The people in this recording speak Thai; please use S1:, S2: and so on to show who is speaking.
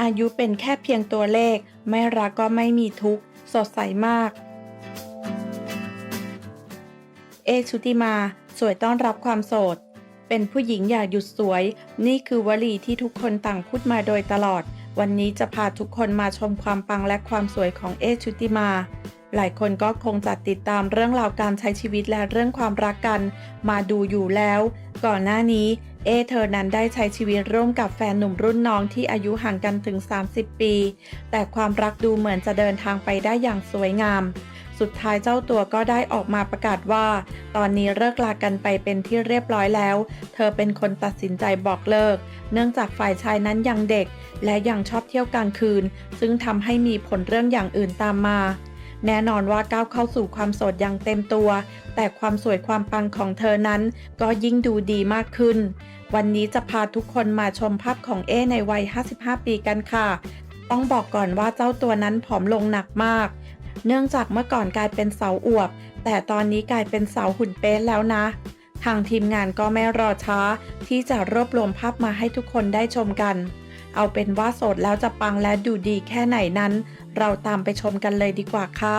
S1: อายุเป็นแค่เพียงตัวเลข ไม่รักก็ไม่มีทุกข์ สดใสมาก เอชุติมา สวยต้อนรับความโสด เป็นผู้หญิงอย่าหยุดสวย นี่คือวลีที่ทุกคนต่างพูดมาโดยตลอด วันนี้จะพาทุกคนมาชมความปังและความสวยของเอชุติมา หลายคนก็คงจะติดตามเรื่องราวการใช้ชีวิตและเรื่องความรักกันมาดูอยู่แล้ว ก่อนหน้านี้เอเธอนั้นได้ใช้ชีวิตร่วมกับแฟนหนุ่มรุ่นน้องที่อายุห่างกันถึง 30 ปี แต่ความรักดูเหมือนจะเดินทางไปได้อย่างสวยงาม สุดท้ายเจ้าตัวก็ได้ออกมาประกาศว่า ตอนนี้เลิกลากันไปเป็นที่เรียบร้อยแล้ว เธอเป็นคนตัดสินใจบอกเลิก เนื่องจากฝ่ายชายนั้นยังเด็ก และยังชอบเที่ยวกลางคืน ซึ่งทำให้มีผลเรื่องอย่างอื่นตามมา แน่นอนว่าก้าวเข้าสู่ความโสดอย่างเต็มตัว แต่ความสวยความปังของเธอนั้นก็ยิ่งดูดีมากขึ้น วันนี้จะพาทุกคนมาชมภาพของเอในวัย 55 ปีกันค่ะ ต้องบอกก่อนว่าเจ้าตัวนั้นผอมลงหนักมาก เนื่องจากเมื่อก่อนกลายเป็นเสาอวบ แต่ตอนนี้กลายเป็นเสาหุ่นเป๊ะแล้วนะ ทางทีมงานก็ไม่รอช้า ที่จะรวบรวมภาพมาให้ทุกคนได้ชมกัน เอาเป็นว่าโสดแล้วจะปังและดูดีแค่ไหนนั้น เราตามไปชมกันเลยดีกว่าค่ะ